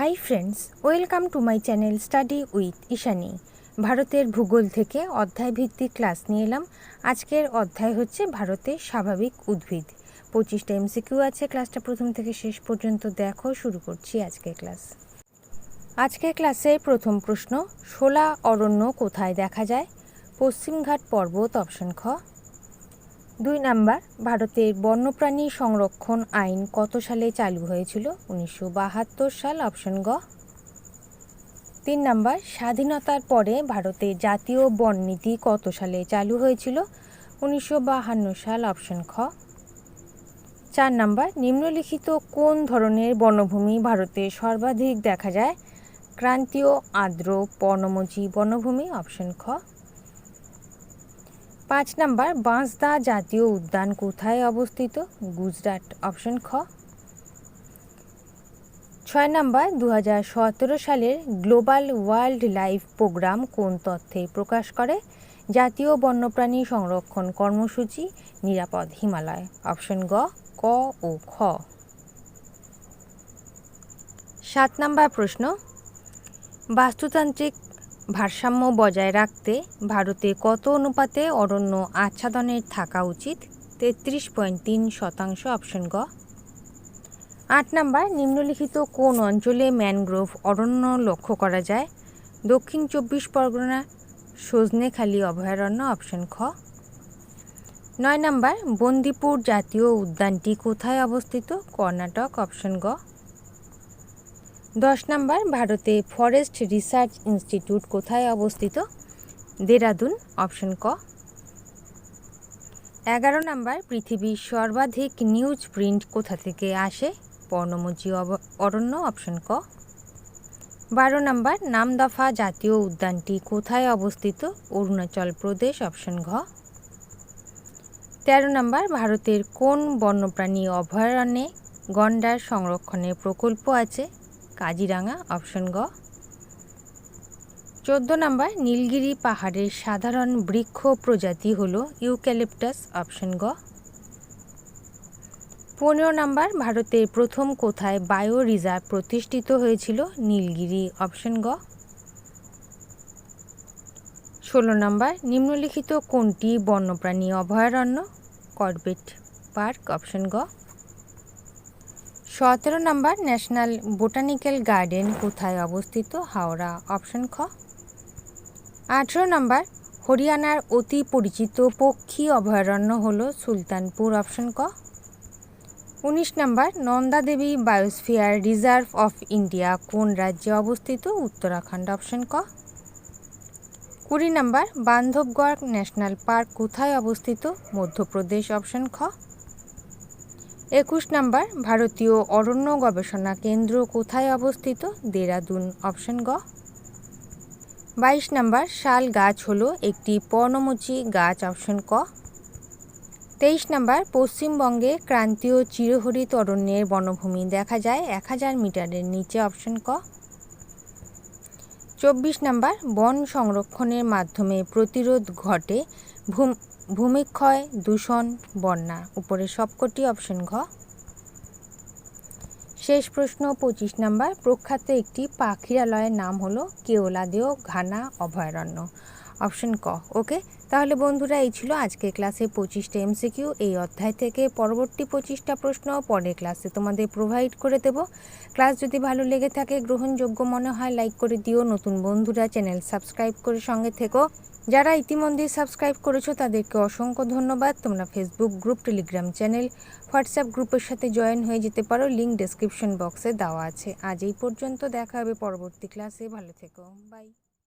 Hi friends welcome to my channel study with Ishani ভারতের ভূগোল থেকে অধ্যায় ভিত্তিক ক্লাস নিয়ে এলাম। আজকের অধ্যায় হচ্ছে ভারতের স্বাভাবিক উদ্ভিদ। পঁচিশটা এমসিকিউ আছে ক্লাসটা প্রথম থেকে শেষ পর্যন্ত দেখো, শুরু করছি আজকের ক্লাস আজকের ক্লাসের প্রথম প্রশ্ন, শোলা অরণ্য কোথায় দেখা যায়? পশ্চিমঘাট পর্বত অপশন খ। দুই নাম্বার, ভারতের বন্যপ্রাণী সংরক্ষণ আইন কত সালে চালু হয়েছিল? উনিশশো বাহাত্তর সাল, অপশন গ। তিন নাম্বার, স্বাধীনতার পরে ভারতের জাতীয় বন নীতি কত সালে চালু হয়েছিল? উনিশশো বাহান্ন সাল, অপশন খ। চার নাম্বার, নিম্নলিখিত কোন ধরনের বনভূমি ভারতে সর্বাধিক দেখা যায়? ক্রান্তীয় আর্দ্র পর্ণমোচী বনভূমি, অপশন খ। পাঁচ নাম্বার, বাঁশদা জাতীয় উদ্যান কোথায় অবস্থিত? গুজরাট, অপশন খ। ছয় নাম্বার দু সালের গ্লোবাল ওয়াইল্ড লাইফ প্রোগ্রাম কোন তথ্যে প্রকাশ করে? জাতীয় বন্যপ্রাণী সংরক্ষণ কর্মসূচি, নিরাপদ হিমালয়। অপশন গ, ক ও খ। সাত নাম্বার প্রশ্ন, বাস্তুতান্ত্রিক ভারসাম্য বজায় রাখতে ভারতে কত অনুপাতে অরণ্য আচ্ছাদনের থাকা উচিত? তেত্রিশ পয়েন্ট তিন শতাংশ অপশন গ। আট নাম্বার, নিম্নলিখিত কোন অঞ্চলে ম্যানগ্রোভ অরণ্য লক্ষ্য করা যায়? দক্ষিণ চব্বিশ পরগনা, সজনেখালি অভয়ারণ্য অপশন খ। নয় নাম্বার, বন্দিপুর জাতীয় উদ্যানটি কোথায় অবস্থিত? কর্ণাটক অপশন গ। দশ নম্বর, ভারতে ফরেস্ট রিসার্চ ইনস্টিটিউট কোথায় অবস্থিত? দেরাদুন, অপশন ক। এগারো নম্বর, পৃথিবীর সর্বাধিক নিউজ প্রিন্ট কোথা থেকে আসে? পর্ণমোচী অরণ্য, অপশন ক। বারো নম্বর, নামদফা জাতীয় উদ্যানটি কোথায় অবস্থিত? অরুণাচল প্রদেশ, অপশন ঘ। তেরো নম্বর, ভারতের কোন বন্যপ্রাণী অভয়ারণ্যে গন্ডার সংরক্ষণের প্রকল্প আছে? কাজিরাঙা, অপশন গ। চোদ্দ নাম্বার, নীলগিরি পাহাড়ের সাধারণ বৃক্ষ প্রজাতি হল ইউক্যালিপটাস, অপশন গ। পনেরো নাম্বার, ভারতের প্রথম কোথায় বায়ো রিজার্ভ প্রতিষ্ঠিত হয়েছিল নীলগিরি, অপশন গ। ষোলো নাম্বার, নিম্নলিখিত কোনটি বন্যপ্রাণী অভয়ারণ্য? করবেট পার্ক, অপশন গ। সতেরো নম্বর ন্যাশনাল বোটানিক্যাল গার্ডেন কোথায় অবস্থিত? হাওড়া। অপশন খ। আঠেরো নম্বর হরিয়ানার অতি পরিচিত পক্ষী অভয়ারণ্য হল সুলতানপুর। অপশন ক। উনিশ নম্বর Nanda Devi biosphere reserve of India কোন রাজ্যে অবস্থিত? উত্তরাখণ্ড। অপশন ক। কুড়ি নম্বর বান্ধবগড় ন্যাশনাল পার্ক কোথায় অবস্থিত? মধ্যপ্রদেশ। অপশন খ। একুশ নাম্বার, ভারতীয় অরণ্য গবেষণা কেন্দ্র কোথায় অবস্থিত? দেরাদুন, অপশন গ। বাইশ নম্বর, শাল গাছ হলো একটি পর্ণমোচী গাছ, অপশন ক। তেইশ নম্বর, পশ্চিমবঙ্গে ক্রান্তীয় চিরহরিত অরণ্যের বনভূমি দেখা যায় এক হাজার মিটারের নিচে, অপশন ক। চব্বিশ নম্বর, বন সংরক্ষণের মাধ্যমে প্রতিরোধ ঘটে ভূমিক্ষয় দূষণ, বন্যা উপরে সবকটি অপশন ঘ। শেষ প্রশ্ন, পঁচিশ নাম্বার। প্রখ্যাত একটি পাখিরালয়ের নাম হলো কেওলাদেও ঘানা অভয়ারণ্য। অপশন ক, ওকে? তাহলে বন্ধুরা, এই ছিল আজকে ক্লাসে পঁচিশটা এমসিকিউ। এই অধ্যায় থেকে পরবর্তী পঁচিশটা প্রশ্ন পরের ক্লাসে তোমাদের প্রোভাইড করে দেব। ক্লাস যদি ভালো লেগে থাকে, গ্রহণযোগ্য মনে হয় লাইক করে দিও। নতুন বন্ধুরা চ্যানেল সাবস্ক্রাইব করে সঙ্গে থেকো। যারা ইতিমধ্যে সাবস্ক্রাইব করেছ, তাদেরকে অসংখ্য ধন্যবাদ। তোমরা Facebook group Telegram channel WhatsApp গ্রুপের সাথে জয়েন হয়ে যেতে পারো। লিঙ্ক ডেসক্রিপশন বক্সে দেওয়া আছে। আজ এই পর্যন্ত দেখা হবে পরবর্তী ক্লাসে ভালো থেকো। বাই